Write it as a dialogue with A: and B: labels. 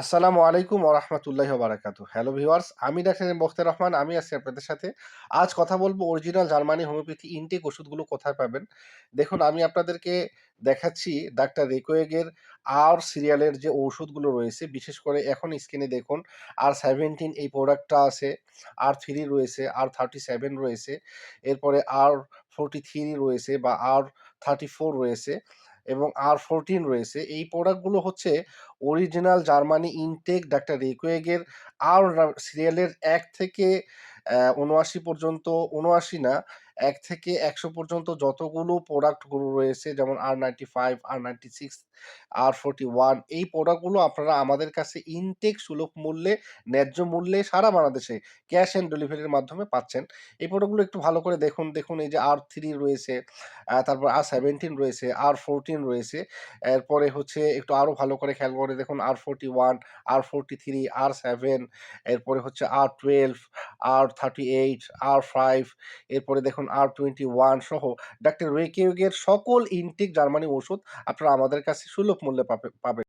A: আসসালামু আলাইকুম ওরহমতুল্লাহি বারাকাতু হ্যালো ভিউয়ার্স আমি ডাক্তার এম বখতার রহমান, আমি আছি আপনাদের সাথে। আজ কথা বলব অরিজিনাল জার্মানি হোমিওপ্যাথি ইনটেক ওষুধগুলো কোথায় পাবেন? দেখুন, আমি আপনাদেরকে দেখাচ্ছি ডাক্তার রেকোয়েগের আর সিরিয়ালের যে ওষুধগুলো রয়েছে, বিশেষ করে এখন স্ক্রিনে দেখুন আর সেভেন্টিন এই প্রোডাক্টটা আছে আর থ্রি রয়েছে আর থার্টি সেভেন রয়েছে, এরপরে আর ফোরটি থ্রি রয়েছে বা আর থার্টি ফোর রয়েছে। এবং আর ফোরটিন রয়েছে। এই প্রোডাক্টগুলো হচ্ছে অরিজিনাল জার্মানি ইনটেক ডাক্তার রিকোয়েগের আর সিরিয়ালের এক থেকে উনআশি পর্যন্ত উনআশি না এক থেকে একশো পর্যন্ত যতগুলো প্রোডাক্টগুলো রয়েছে, যেমন R ninety five R ninety six R forty one এই প্রোডাক্টগুলো আপনারা আমাদের কাছে ইনটেক সুলভ মূল্যে, ন্যায্য মূল্যে সারা বাংলাদেশে ক্যাশ অ্যান্ড ডেলিভারির মাধ্যমে পাচ্ছেন। এই প্রোডাক্টগুলো একটু ভালো করে দেখুন দেখুন এই যে আর থ্রি রয়েছে তারপর আর সেভেন্টিন রয়েছে আর ফোরটিন রয়েছে, এরপরে হচ্ছে একটু আরও ভালো করে খেয়াল করে দেখুন R forty one R forty three R seven এরপরে হচ্ছে R twelve R thirty eight R five এরপরে দেখুন আর টোয়েন্টি ওয়ান সহ ডাক্তার রেকিউগের সকল ইনটেক জার্মানি ওষুধ আপনারা আমাদের কাছে সুলভ মূল্যে পাবে পাবেন।